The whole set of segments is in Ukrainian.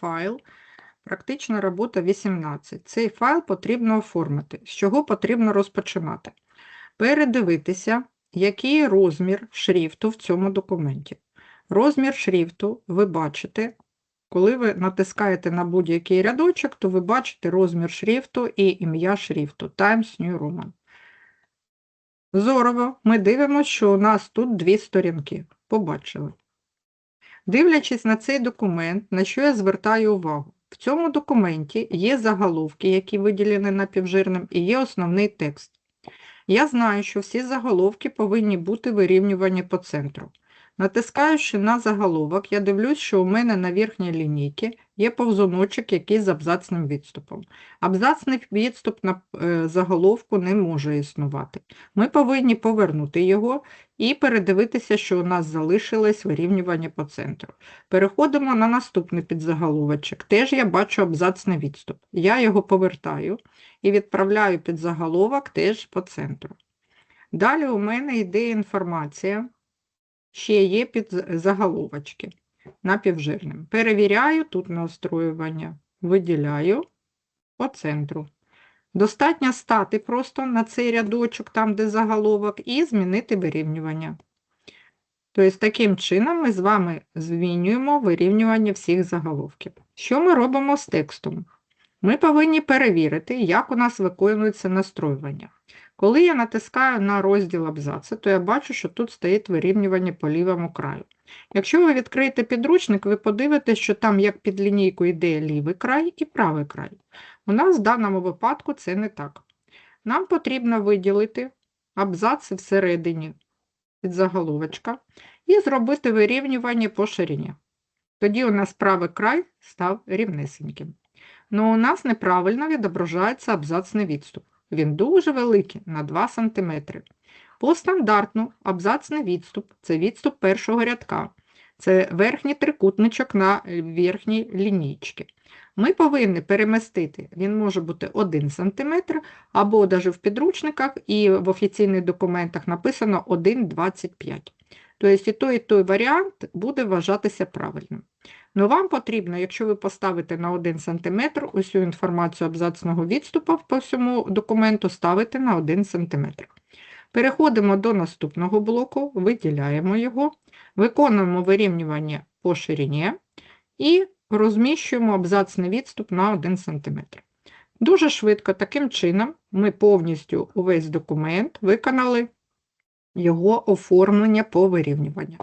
файл, практична робота 18. Цей файл потрібно оформити. З чого потрібно розпочинати? Передивитися, який розмір шрифту в цьому документі. Розмір шрифту ви бачите, коли ви натискаєте на будь-який рядочок, то ви бачите розмір шрифту і ім'я шрифту Times New Roman. Зорово, ми дивимося, що у нас тут дві сторінки. Побачили. Дивлячись на цей документ, на що я звертаю увагу? В цьому документі є заголовки, які виділені напівжирним, і є основний текст. Я знаю, що всі заголовки повинні бути вирівнювані по центру. Натискаючи на заголовок, я дивлюсь, що у мене на верхній лінійці є повзуночок, який з абзацним відступом. Абзацний відступ на е, заголовку не може існувати. Ми повинні повернути його і передивитися, що у нас залишилось вирівнювання по центру. Переходимо на наступний підзаголовочок. Теж я бачу абзацний відступ. Я його повертаю і відправляю під заголовок теж по центру. Далі у мене йде інформація, ще є під заголовочки напівжирним. Перевіряю тут настроювання, виділяю по центру. Достатньо стати просто на цей рядочок, там, де заголовок, і змінити вирівнювання. Тобто, таким чином ми з вами змінюємо вирівнювання всіх заголовків. Що ми робимо з текстом? Ми повинні перевірити, як у нас виконується настроювання. Коли я натискаю на розділ абзаци, то я бачу, що тут стоїть вирівнювання по лівому краю. Якщо ви відкриєте підручник, ви подивитесь, що там як під лінійку йде лівий край і правий край. У нас в даному випадку це не так. Нам потрібно виділити абзаци всередині під заголовочка і зробити вирівнювання по ширині. Тоді у нас правий край став рівнесеньким. Ну, у нас неправильно відображається абзацний відступ. Він дуже великий, на 2 см. По стандартну абзацний відступ це відступ першого рядка. Це верхній трикутничок на верхній лінійці. Ми повинні перемістити, він може бути 1 см, або навіть в підручниках і в офіційних документах написано 1,25 Тобто і той, і той варіант буде вважатися правильним. Ну, вам потрібно, якщо ви поставите на 1 см, усю інформацію абзацного відступу по всьому документу ставити на 1 см. Переходимо до наступного блоку, виділяємо його, виконуємо вирівнювання по ширині і розміщуємо абзацний відступ на 1 см. Дуже швидко, таким чином, ми повністю увесь документ виконали його оформлення по вирівнюванню.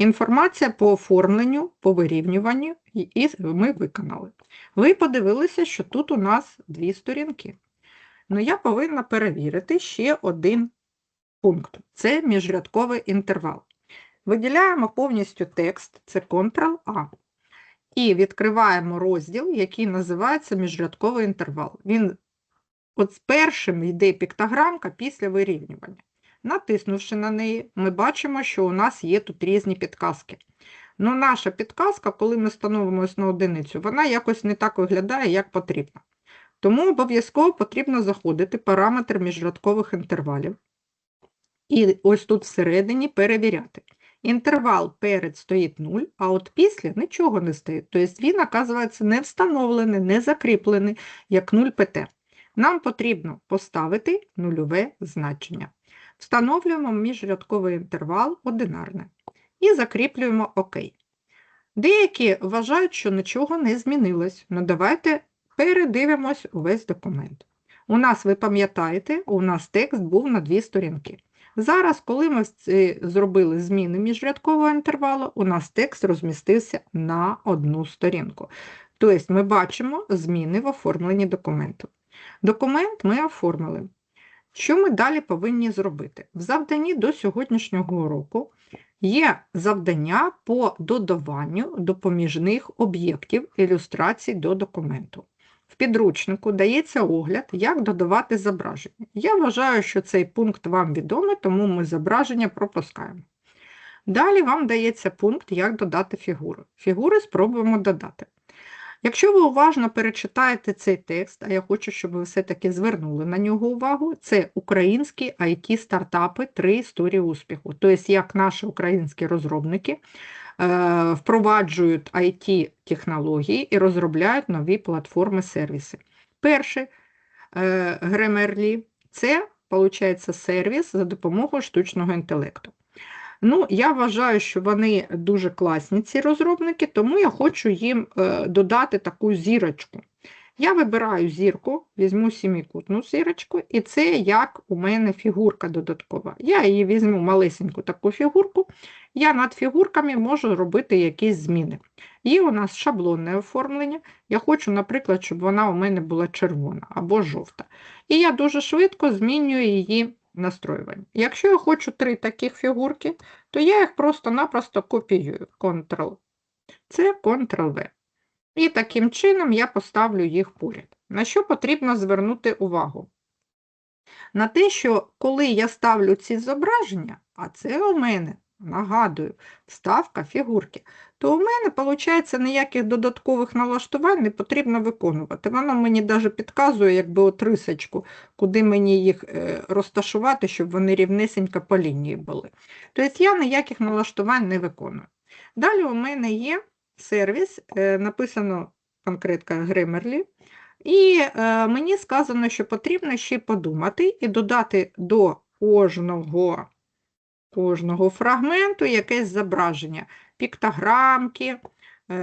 Інформація по оформленню, по вирівнюванню і ми виконали. Ви подивилися, що тут у нас дві сторінки. Ну, я повинна перевірити ще один пункт. Це міжрядковий інтервал. Виділяємо повністю текст, це Ctrl-A. І відкриваємо розділ, який називається міжрядковий інтервал. Він от з першим йде піктограмка після вирівнювання. Натиснувши на неї, ми бачимо, що у нас є тут різні підказки. Ну, наша підказка, коли ми встановимо на одиницю, вона якось не так виглядає, як потрібно. Тому обов'язково потрібно заходити параметр міжрядкових інтервалів. І ось тут всередині перевіряти. Інтервал перед стоїть 0, а от після нічого не стоїть. Тобто він, оказується, не встановлений, не закріплений, як 0 pt. Нам потрібно поставити нульове значення. Встановлюємо міжрядковий інтервал одинарне і закріплюємо ОК. Деякі вважають, що нічого не змінилось. Ну давайте передивимось увесь документ. У нас, ви пам'ятаєте, у нас текст був на дві сторінки. Зараз, коли ми зробили зміни міжрядкового інтервалу, у нас текст розмістився на одну сторінку. Тобто ми бачимо зміни в оформленні документу. Документ ми оформили. Що ми далі повинні зробити? В завданні до сьогоднішнього року є завдання по додаванню допоміжних об'єктів ілюстрацій до документу. В підручнику дається огляд, як додавати зображення. Я вважаю, що цей пункт вам відомий, тому ми зображення пропускаємо. Далі вам дається пункт, як додати фігури. Фігури спробуємо додати. Якщо ви уважно перечитаєте цей текст, а я хочу, щоб ви все-таки звернули на нього увагу, це українські IT-стартапи, три історії успіху. Тобто, як наші українські розробники е, впроваджують IT-технології і розробляють нові платформи сервіси. Перший е, Grammarly – це, виходить, сервіс за допомогою штучного інтелекту. Ну, я вважаю, що вони дуже класні, ці розробники, тому я хочу їм е, додати таку зірочку. Я вибираю зірку, візьму сімікутну зірочку, і це як у мене фігурка додаткова. Я її візьму малесеньку таку фігурку, я над фігурками можу робити якісь зміни. Є у нас шаблонне оформлення. Я хочу, наприклад, щоб вона у мене була червона або жовта. І я дуже швидко змінюю її настроювання. Якщо я хочу три таких фігурки, то я їх просто-напросто копіюю. Ctrl-C, Ctrl-V. І таким чином я поставлю їх поряд. На що потрібно звернути увагу? На те, що коли я ставлю ці зображення, а це у мене, нагадую, вставка фігурки, то у мене, виходить, ніяких додаткових налаштувань не потрібно виконувати. Воно мені навіть підказує, якби от рисочку, куди мені їх е, розташувати, щоб вони рівнесенько по лінії були. Тобто я ніяких налаштувань не виконую. Далі у мене є сервіс, е, написано конкретка Grammarly, і е, мені сказано, що потрібно ще подумати і додати до кожного кожного фрагменту якесь зображення, піктограмки е,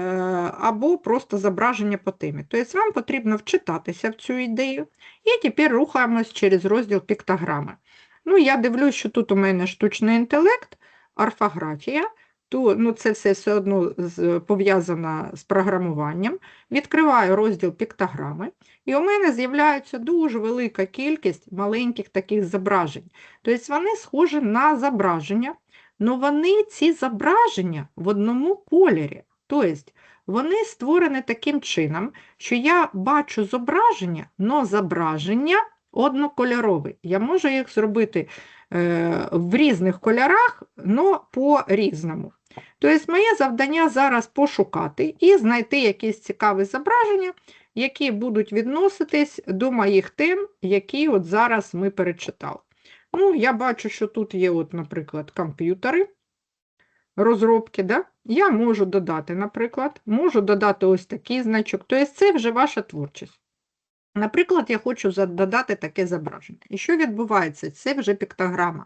або просто зображення по темі. Тобто вам потрібно вчитатися в цю ідею. І тепер рухаємось через розділ піктограми. Ну, Я дивлюсь, що тут у мене штучний інтелект, орфографія то ну, це все все одно пов'язано з програмуванням. Відкриваю розділ піктограми, і у мене з'являється дуже велика кількість маленьких таких зображень. Тобто вони схожі на зображення, але вони ці зображення в одному кольорі. Тобто вони створені таким чином, що я бачу зображення, але зображення однокольорове. Я можу їх зробити е, в різних кольорах, але по-різному. Тобто, моє завдання зараз пошукати і знайти якісь цікаві зображення, які будуть відноситись до моїх тем, які от зараз ми перечитали. Ну, Я бачу, що тут є, от, наприклад, комп'ютери, розробки. Да? Я можу додати, наприклад, можу додати ось такий значок. Тобто, це вже ваша творчість. Наприклад, я хочу додати таке зображення. І що відбувається? Це вже піктограма.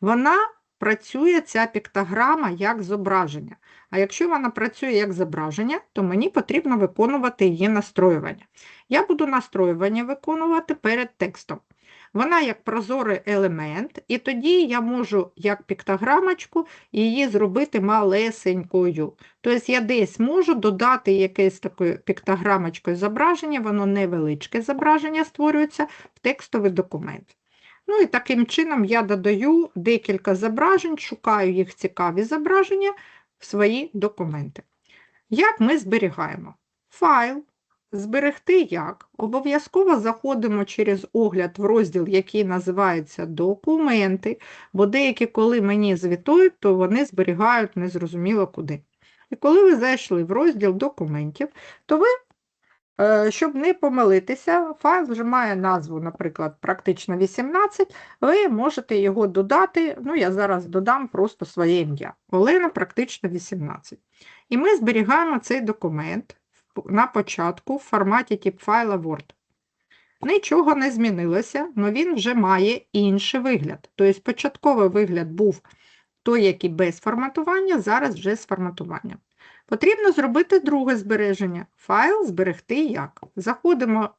Вона працює ця піктограма як зображення. А якщо вона працює як зображення, то мені потрібно виконувати її настроювання. Я буду настроювання виконувати перед текстом. Вона як прозорий елемент, і тоді я можу, як піктограмочку, її зробити малесенькою. Тобто я десь можу додати якесь таке піктограмочкою зображення, воно невеличке зображення створюється в текстовий документ. Ну і таким чином я додаю декілька зображень, шукаю їх цікаві зображення в свої документи. Як ми зберігаємо? Файл. Зберегти як? Обов'язково заходимо через огляд в розділ, який називається Документи, бо деякі, коли мені звітують, то вони зберігають незрозуміло куди. І коли ви зайшли в розділ документів, то ви щоб не помилитися, файл вже має назву, наприклад, практично 18, ви можете його додати, ну я зараз додам просто своє ім'я. Олена практично 18. І ми зберігаємо цей документ на початку в форматі тип файла Word. Нічого не змінилося, але він вже має інший вигляд. Тобто початковий вигляд був той, який без форматування, зараз вже з форматуванням. Потрібно зробити друге збереження. Файл зберегти як. Заходимо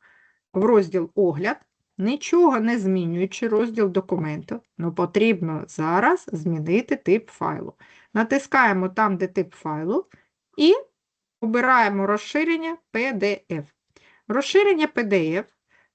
в розділ Огляд, нічого не змінюючи розділ документу, але потрібно зараз змінити тип файлу. Натискаємо там, де тип файлу, і обираємо розширення PDF. Розширення PDF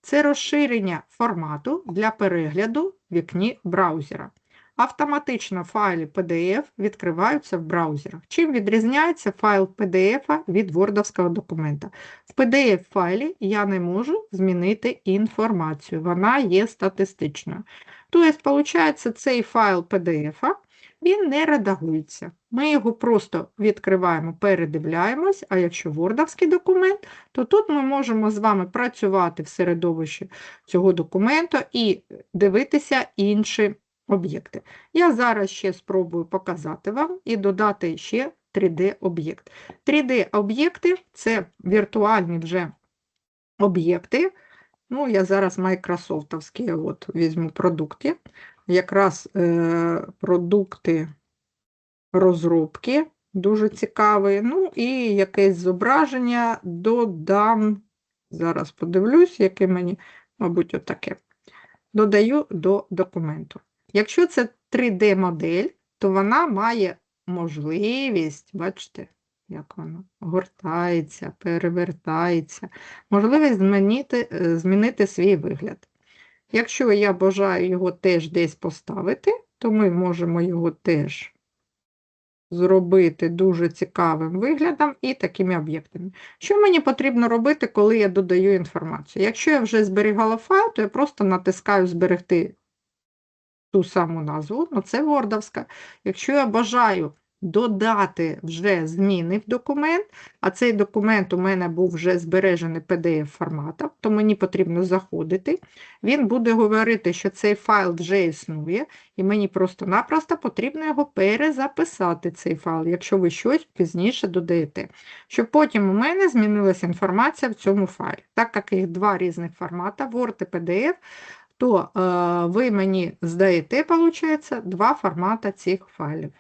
це розширення формату для перегляду в вікні браузера. Автоматично файли PDF відкриваються в браузерах. Чим відрізняється файл PDF від вордовського документа? В PDF-файлі я не можу змінити інформацію, вона є статистичною. Тобто, виходить, цей файл PDF він не редагується. Ми його просто відкриваємо, передивляємось, а якщо вордовський документ, то тут ми можемо з вами працювати в середовищі цього документу і дивитися інші об'єкти. Я зараз ще спробую показати вам і додати ще 3D-об'єкт. 3D-об'єкти це віртуальні вже об'єкти. Ну, я зараз майкрософтовські от, візьму продукти. Якраз е, продукти розробки дуже цікаві. Ну і якесь зображення додам. Зараз подивлюсь, яке мені, мабуть, отаке. Додаю до документу. Якщо це 3D-модель, то вона має можливість, бачите, як воно гортається, перевертається, можливість змінити, е, змінити свій вигляд. Якщо я бажаю його теж десь поставити, то ми можемо його теж зробити дуже цікавим виглядом і такими об'єктами. Що мені потрібно робити, коли я додаю інформацію? Якщо я вже зберігала файл, то я просто натискаю Зберегти ту саму назву, ну це Вордовська. Якщо я бажаю додати вже зміни в документ, а цей документ у мене був вже збережений PDF форматом, то мені потрібно заходити. Він буде говорити, що цей файл вже існує, і мені просто-напросто потрібно його перезаписати, цей файл, якщо ви щось пізніше додаєте. Щоб потім у мене змінилася інформація в цьому файлі. Так як їх два різних формати, Word і PDF, то е, ви мені здаєте, виходить, два формати цих файлів.